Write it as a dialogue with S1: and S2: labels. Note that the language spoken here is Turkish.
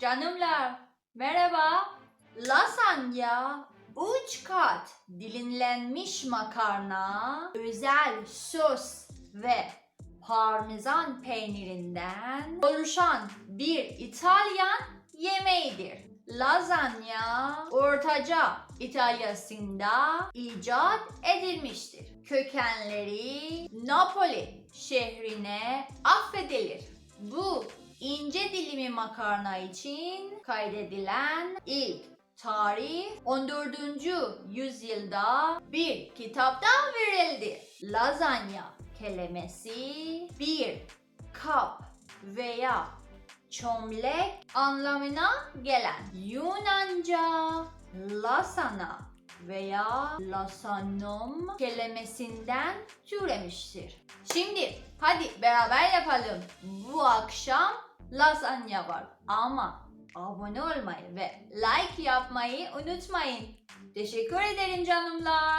S1: Canımlar, merhaba. Lasagna, üç kat dilimlenmiş makarna, özel sos ve parmesan peynirinden oluşan bir İtalyan yemeğidir. Lazanya, Ortaca İtalyasında icat edilmiştir. Kökenleri Napoli şehrine affedilir. Bu ince dilimi makarna için kaydedilen ilk tarih 14. yüzyılda bir kitapta verildi. Lazanya kelimesi bir kap veya çömlek anlamına gelen Yunanca lasana veya lasanum kelimesinden türemiştir. Şimdi hadi beraber yapalım. Bu akşam lasagna var ama abone olmayı ve like yapmayı unutmayın. Teşekkür ederim canımlar.